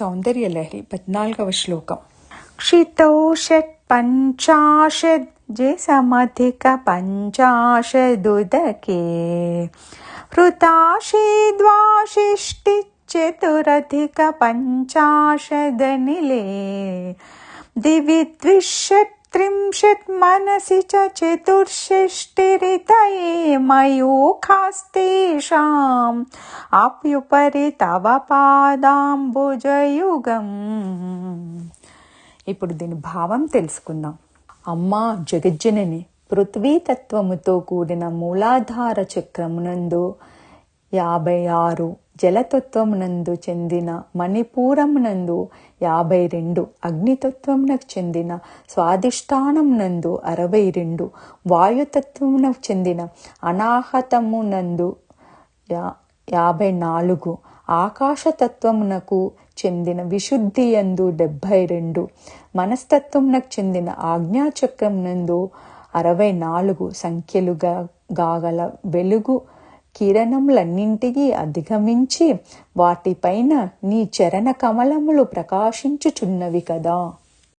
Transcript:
सौन्दर्यलहरी पद्नाल्गव श्लोकम् श्लोकं क्षितो षट् पञ्चाशत् समधिक पञ्चाशदुदके हृता षी चतुरधिक पञ्चाशदनिले दिवि द्विषट् त्रिंशत् मनसि च चतुर्षष्टिरितये मयूखास्तेषाम् आप्युपरि तव పాదాంబుజయుగం ఇప్పుడు దీని భావం తెలుసుకుందాం అమ్మా జగజ్జనని పృథ్వీతత్వముతో కూడిన మూలాధార చక్రమునందు యాభై ఆరు జలతత్వమునందు చెందిన మణిపూరమునందు యాభై రెండు అగ్నితత్వమునకు చెందిన స్వాదిష్టానమునందు అరవై రెండు వాయుతత్వమునకు చెందిన అనాహతమునందు యా యాభై నాలుగు ఆకాశతత్వమునకు చెందిన విశుద్ధి ఎందు డెబ్భై రెండు మనస్తత్వమునకు చెందిన ఆజ్ఞాచక్రమునందు అరవై నాలుగు సంఖ్యలుగా గాగల వెలుగు కిరణములన్నింటికీ అధిగమించి వాటిపైన నీ చరణ కమలములు ప్రకాశించుచున్నవి కదా.